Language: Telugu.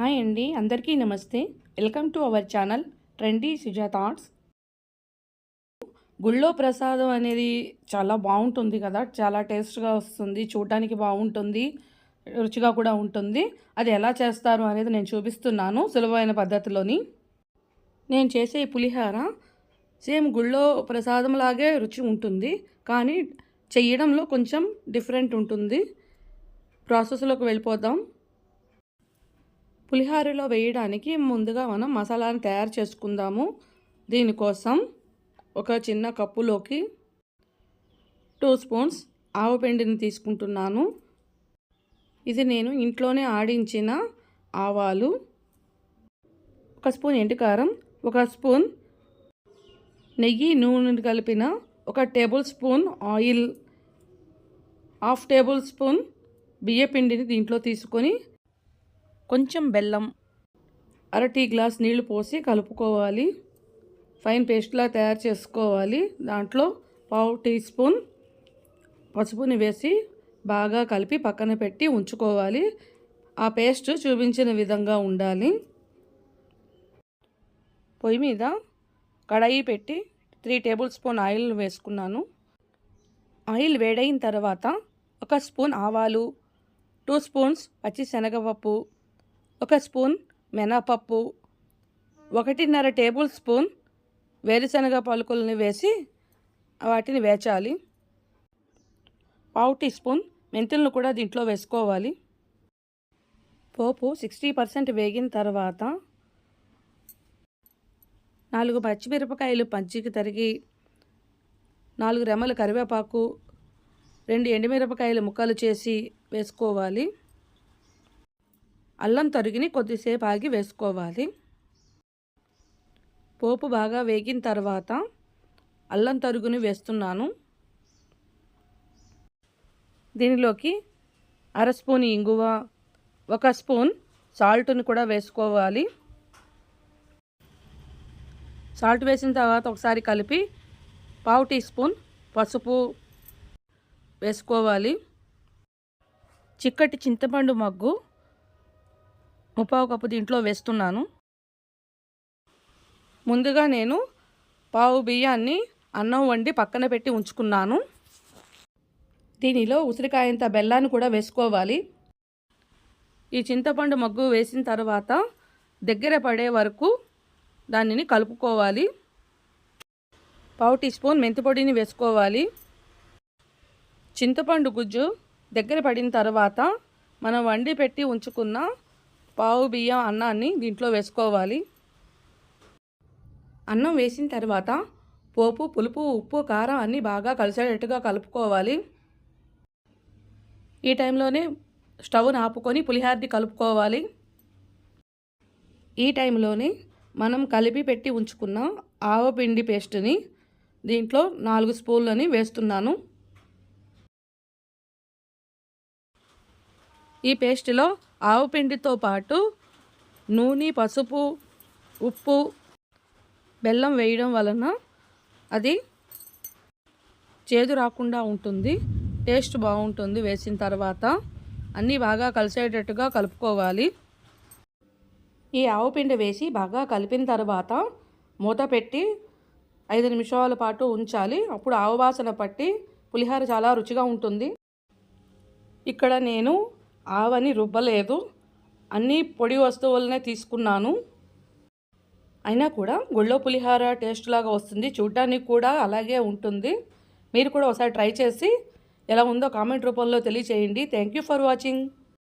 హాయ్ అండి అందరికీ నమస్తే. Welcome to our channel trendy Suja thoughts. గుళ్ళో ప్రసాదం అనేది చాలా బాగుంటుంది కదా చాలా టేస్ట్గా వస్తుంది చూడటానికి బాగుంటుంది రుచిగా కూడా ఉంటుంది. అది ఎలా చేస్తారు అనేది నేను చూపిస్తున్నాను సులభమైన పద్ధతిలోని. నేను చేసే పులిహార సేమ్ గుళ్ళో ప్రసాదం లాగే రుచి ఉంటుంది కానీ చేయడంలో కొంచెం డిఫరెంట్ ఉంటుంది. ప్రాసెస్లోకి వెళ్ళిపోదాం. పులిహోరలో వేయడానికి ముందుగా మనం మసాలాను తయారు చేసుకుందాము. దీనికోసం ఒక చిన్న కప్పులోకి టూ స్పూన్స్ ఆవు పిండిని తీసుకుంటున్నాను. ఇది నేను ఇంట్లోనే ఆడించిన ఆవాలు. ఒక స్పూన్ ఎండుకారం ఒక స్పూన్ నెయ్యి నూనె కలిపిన ఒక tablespoon oil half tablespoon బియ్యపిండిని దీంట్లో తీసుకొని కొంచెం బెల్లం అర టీ గ్లాస్ నీళ్ళు పోసి కలుపుకోవాలి. ఫైన్ పేస్ట్లా తయారు చేసుకోవాలి. దాంట్లో పావు టీ స్పూన్ పసుపుని వేసి బాగా కలిపి పక్కన పెట్టి ఉంచుకోవాలి. ఆ పేస్ట్ చూపించిన విధంగా ఉండాలి. పొయ్యి మీద కడాయి పెట్టి త్రీ టేబుల్ స్పూన్ ఆయిల్ వేసుకున్నాను. ఆయిల్ వేడైన తర్వాత ఒక స్పూన్ ఆవాలు టూ స్పూన్స్ పచ్చి శనగపప్పు ఒక స్పూన్ మినపప్పు ఒకటిన్నర టేబుల్ స్పూన్ వేరుశనగ పలుకులను వేసి వాటిని వేచాలి. పావు టీ స్పూన్ మెంతులను కూడా దీంట్లో వేసుకోవాలి. పోపు సిక్స్టీ పర్సెంట్ వేగిన తర్వాత నాలుగు పచ్చిమిరపకాయలు పంచికి తరిగి నాలుగు రెమ్మలు కరివేపాకు రెండు ఎండుమిరపకాయలు ముక్కలు చేసి వేసుకోవాలి. అల్లం తరిగిని కొద్దిసేపు ఆగి వేసుకోవాలి. పోపు బాగా వేగిన తర్వాత అల్లం తరుగుని వేస్తున్నాను. దీనిలోకి అర స్పూన్ ఇంగువ ఒక స్పూన్ సాల్ట్ని కూడా వేసుకోవాలి. సాల్ట్ వేసిన తర్వాత ఒకసారి కలిపి పావు టీ స్పూన్ పసుపు వేసుకోవాలి. చిక్కటి చింతపండు మగ్గు ముప్పావు కప్పు దీంట్లో వేస్తున్నాను. ముందుగా నేను పావు బియ్యాన్ని అన్నం వండి పక్కన పెట్టి ఉంచుకున్నాను. దీనిలో ఉసిరికాయంత బెల్లాన్ని కూడా వేసుకోవాలి. ఈ చింతపండు మగ్గు వేసిన తర్వాత దగ్గర పడే వరకు దానిని కలుపుకోవాలి. పావు టీ స్పూన్ మెంతిపొడిని వేసుకోవాలి. చింతపండు గుజ్జు దగ్గర పడిన తర్వాత మనం వండి పెట్టి ఉంచుకున్న పావు బియ్యం అన్నాన్ని దీంట్లో వేసుకోవాలి. అన్నం వేసిన తర్వాత పోపు పులుపు ఉప్పు కారం అన్నీ బాగా కలిసేటట్టుగా కలుపుకోవాలి. ఈ టైంలోనే స్టవ్ని ఆపుకొని పులిహార్ది కలుపుకోవాలి. ఈ టైంలోనే మనం కలిపి పెట్టి ఉంచుకున్న ఆవపిండి పేస్ట్ని దీంట్లో నాలుగు స్పూన్లని వేస్తున్నాను. ఈ పేస్ట్లో ఆవు పిండితో పాటు నూనె పసుపు ఉప్పు బెల్లం వేయడం వలన అది చేదు రాకుండా ఉంటుంది టేస్ట్ బాగుంటుంది వేసిన తర్వాత అన్నీ బాగా కలిసేటట్టుగా కలుపుకోవాలి. ఈ ఆవు పిండి వేసి బాగా కలిపిన తర్వాత మూత పెట్టి ఐదు నిమిషాల పాటు ఉంచాలి. అప్పుడు ఆవు వాసన పట్టి పులిహార చాలా రుచిగా ఉంటుంది. ఇక్కడ నేను ఆవని రుబ్బలేదు. అన్ని పొడి వస్తువులనే తీసుకున్నాను. అయినా కూడా గుళ్ళో పులిహార టేస్ట్ లాగా వస్తుంది. చూడ్డానికి కూడా అలాగే ఉంటుంది. మీరు కూడా ఒకసారి ట్రై చేసి ఎలా ఉందో కామెంట్ రూపంలో తెలియచేయండి. Thank you for watching.